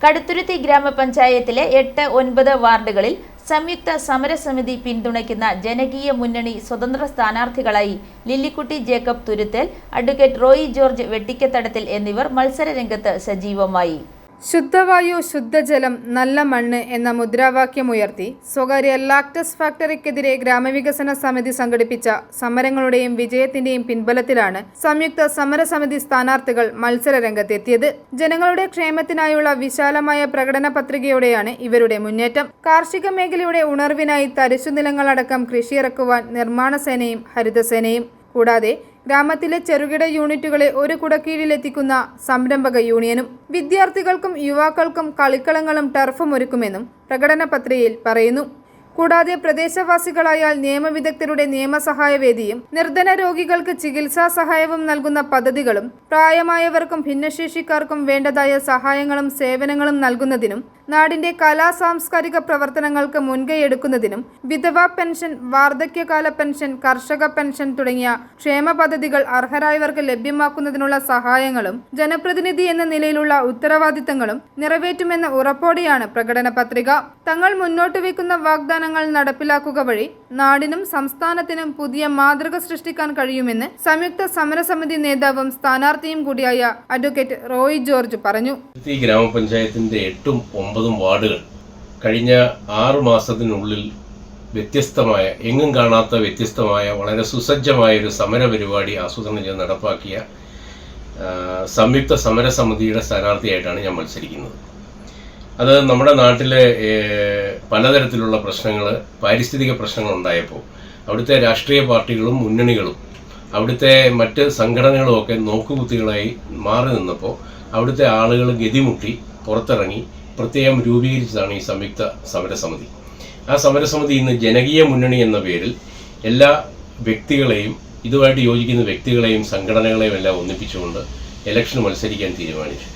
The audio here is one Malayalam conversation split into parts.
കടുത്തുരുത്തി ഗ്രാമപഞ്ചായത്തിലെ എട്ട് ഒൻപത് വാർഡുകളിൽ സംയുക്ത സമരസമിതി പിന്തുണയ്ക്കുന്ന ജനകീയ മുന്നണി സ്വതന്ത്ര സ്ഥാനാർത്ഥികളായി ലില്ലിക്കുട്ടി ജേക്കബ് തുരുത്തൽ അഡ്വക്കേറ്റ് റോയി ജോർജ് വെട്ടിക്കത്തടത്തിൽ എന്നിവർ മത്സരരംഗത്ത് സജീവമായി. ശുദ്ധവായു ശുദ്ധജലം നല്ല മണ്ണ് എന്ന മുദ്രാവാക്യം ഉയർത്തി സ്വകാര്യ ലാക്ടസ് ഫാക്ടറിക്കെതിരെ ഗ്രാമവികസന സമിതി സംഘടിപ്പിച്ച സമരങ്ങളുടെയും വിജയത്തിന്റെയും പിൻബലത്തിലാണ് സംയുക്ത സമരസമിതി സ്ഥാനാർത്ഥികൾ മത്സരരംഗത്തെത്തിയത്. ജനങ്ങളുടെ ക്ഷേമത്തിനായുള്ള വിശാലമായ പ്രകടന പത്രികയോടെയാണ് ഇവരുടെ മുന്നേറ്റം. കാർഷിക മേഖലയുടെ ഉണർവിനായി തരിശുനിലങ്ങളടക്കം കൃഷിയിറക്കുവാൻ നിർമ്മാണ സേനയും ഹരിതസേനയും കൂടാതെ ഗ്രാമത്തിലെ ചെറുകിട യൂണിറ്റുകളെ ഒരു കുടക്കീഴിലെത്തിക്കുന്ന സംരംഭക യൂണിയനും വിദ്യാർത്ഥികൾക്കും യുവാക്കൾക്കും കളിക്കളങ്ങളും ടർഫും ഒരുക്കുമെന്നും പ്രകടന പത്രികയിൽ പറയുന്നു. കൂടാതെ പ്രദേശവാസികളായാൽ നിയമവിദഗ്ധരുടെ നിയമസഹായ വേദിയും നിർധന രോഗികൾക്ക് ചികിത്സാ സഹായവും നൽകുന്ന പദ്ധതികളും പ്രായമായവർക്കും ഭിന്നശേഷിക്കാർക്കും വേണ്ടതായ സഹായങ്ങളും സേവനങ്ങളും നൽകുന്നതിനും നാടിന്റെ കലാ സാംസ്കാരിക പ്രവർത്തനങ്ങൾക്ക് മുൻകൈയെടുക്കുന്നതിനും വിധവാ പെൻഷൻ വാർദ്ധക്യകാല പെൻഷൻ കർഷക പെൻഷൻ തുടങ്ങിയ ക്ഷേമ പദ്ധതികൾ അർഹരായവർക്ക് ലഭ്യമാക്കുന്നതിനുള്ള സഹായങ്ങളും ജനപ്രതിനിധി എന്ന നിലയിലുള്ള ഉത്തരവാദിത്തങ്ങളും നിറവേറ്റുമെന്ന ഉറപ്പോടെയാണ് പ്രകടന പത്രിക. തങ്ങൾ മുന്നോട്ട് വയ്ക്കുന്ന വാഗ്ദാനങ്ങൾ നടപ്പിലാക്കുക വഴി നാടിനും സംസ്ഥാനത്തിനും പുതിയ മാതൃക സൃഷ്ടിക്കാൻ കഴിയുമെന്ന് സംയുക്ത സമരസമിതി നേതാവും സ്ഥാനാർത്ഥിയും കൂടിയായ അഡ്വക്കേറ്റ് റോയ് ജോർജ് പറഞ്ഞു. ഗ്രാമപഞ്ചായത്തിന്റെ എട്ടും വാർഡുകൾ. കഴിഞ്ഞ ആറു മാസത്തിനുള്ളിൽ വ്യത്യസ്തമായ എങ്ങും കാണാത്ത വ്യത്യസ്തമായ വളരെ സുസജ്ജമായ ഒരു സമര പരിപാടി ആസൂത്രണം ചെയ്ത് നടപ്പാക്കിയ സംയുക്ത സമരസമിതിയുടെ സ്ഥാനാർത്ഥിയായിട്ടാണ് ഞാൻ മത്സരിക്കുന്നത്. അത് നമ്മുടെ നാട്ടിലെ പലതരത്തിലുള്ള പ്രശ്നങ്ങൾ പാരിസ്ഥിതിക പ്രശ്നങ്ങൾ ഉണ്ടായപ്പോൾ അവിടുത്തെ രാഷ്ട്രീയ പാർട്ടികളും മുന്നണികളും അവിടുത്തെ മറ്റ് സംഘടനകളും ഒക്കെ നോക്കുകുത്തികളായി മാറി നിന്നപ്പോൾ അവിടുത്തെ ആളുകൾ ഗതിമുട്ടി പുറത്തിറങ്ങി പ്രത്യേകം രൂപീകരിച്ചതാണ് ഈ സംയുക്ത സമരസമിതി. ആ സമരസമിതി ഇന്ന് ജനകീയ മുന്നണി എന്ന പേരിൽ എല്ലാ വ്യക്തികളെയും ഇതുമായിട്ട് യോജിക്കുന്ന വ്യക്തികളെയും സംഘടനകളെയും എല്ലാം ഒന്നിപ്പിച്ചുകൊണ്ട് ഇലക്ഷൻ മത്സരിക്കാൻ തീരുമാനിച്ചു.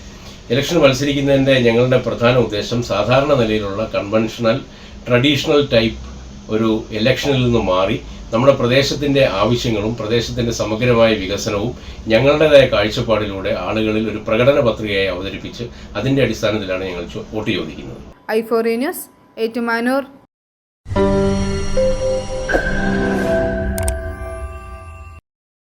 ഇലക്ഷൻ മത്സരിക്കുന്നതിന്റെ ഞങ്ങളുടെ പ്രധാന ഉദ്ദേശം സാധാരണ നിലയിലുള്ള കൺവെൻഷണൽ ട്രഡീഷണൽ ടൈപ്പ് ഒരു ഇലക്ഷനിൽ നിന്ന് മാറി നമ്മുടെ പ്രദേശത്തിന്റെ ആവശ്യങ്ങളും പ്രദേശത്തിന്റെ സമഗ്രമായ വികസനവും ഞങ്ങളുടേതായ കാഴ്ചപ്പാടിലൂടെ ആളുകളിൽ ഒരു പ്രകടന പത്രികയായി അവതരിപ്പിച്ച് അതിന്റെ അടിസ്ഥാനത്തിലാണ് ഞങ്ങൾ വോട്ട് ചോദിക്കുന്നത്. ഐ ഫോറി ന്യൂസ് ഏറ്റുമാനൂർ.